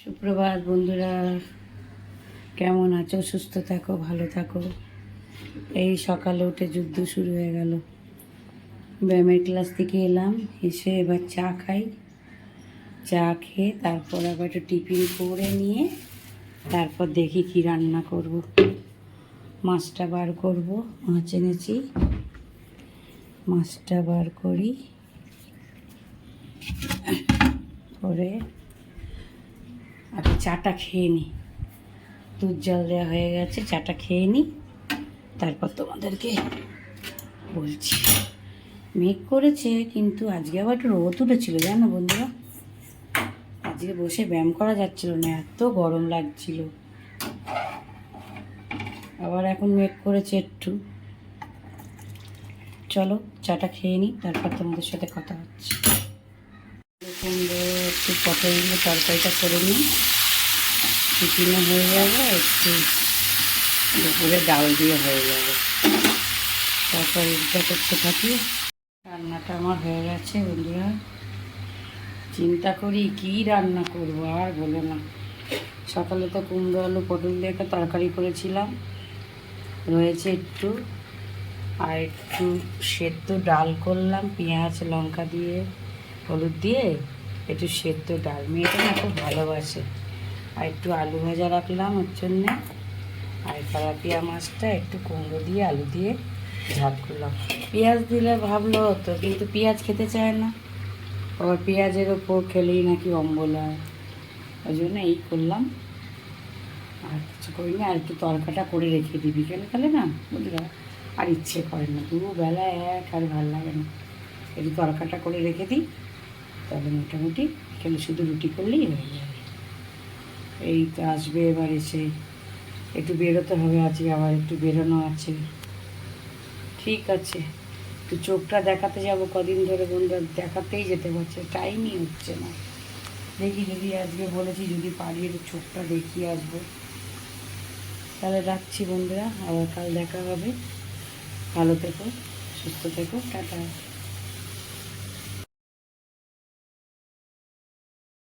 সুপ্রভাত বন্ধুরা, কেমন আছো? সুস্থ থাকো, ভালো থাকো। এই সকালে উঠে যুদ্ধ শুরু হয়ে গেল। ব্যায়ামের ক্লাস থেকে এলাম, এসে এবার চা খাই। চা খেয়ে তারপর আবার একটু টিফিন করে নিয়ে তারপর দেখি কি রান্না করব। মাছটা বার করব, মাছ এনেছি। মাছটা বার করি। করে চাটা খেয়ে নিই দুধ জল দেওয়া হয়ে গেছে, চাটা খেয়ে নিই তারপর তোমাদেরকে বলছি। মেঘ করেছে, কিন্তু আজকে আবার একটু রোদ উঠেছিল, জানো বন্ধুরা? আজকে বসে ব্যায়াম করা যাচ্ছিল না, এত গরম লাগছিল। আবার এখন মেঘ করেছে একটু। চলো, চাটা খেয়ে নিই তারপর তোমাদের সাথে কথা হচ্ছে। একটু পটল তরকারিটা করে নিই। টিফিনে হয়ে যাবে, একটু দুপুরে ডাল দিয়ে হয়ে যাবে। তারপর এটা করতে থাকি। রান্নাটা আমার হয়ে গেছে, বন্ধুরা। চিন্তা করি কি রান্না করব, আর বলো না। সকালে তো কুমড়ো, আলু, পটল দিয়ে একটা তরকারি করেছিলাম। রয়েছে একটু, আর একটু সেদ্ধ ডাল করলাম, পেঁয়াজ, লঙ্কা দিয়ে, হলুদ দিয়ে, একটু সেদ্ধ ডাল। মেয়েটা না খুব ভালোবাসে। আর একটু আলু ভাজা রাখলাম ওর জন্যে। আর তেলাপিয়া মাছটা একটু কুমড়ো দিয়ে, আলু দিয়ে ঝাল করলাম। পেঁয়াজ দিলে ভাবলো হতো কিন্তু পেঁয়াজ খেতে চায় না। আবার পেঁয়াজের ওপর খেলেই নাকি অম্বল হয়। ওই জন্য এই করলাম। আর কিছু করি না আর একটু তরকাটা করে রেখে দিই। বিকেলে তাহলে না বুঝলা আর ইচ্ছে করে না। দুবেলা এক, আর ভালো লাগে না। একটু তরকাটা করে রেখে দিই, তাহলে মোটামুটি বিকেলে শুধু রুটি করলেই হয়ে যাবে এই তো আসবে এবার এসে। একটু বেরোতে হবে আজকে, আবার একটু বেরোনো আছে। ঠিক আছে। একটু চোখটা দেখাতে যাব, কদিন ধরে বন্ধুরা দেখাতেই যেতে পারছে টাইমই হচ্ছে না। দেখি যদি আজকে বলেছি, যদি পারি একটু চোখটা দেখিয়ে আসব। তাহলে রাখছি বন্ধুরা, আবার কাল দেখা হবে। ভালো থেকো, সুস্থ থেকো, টাটা।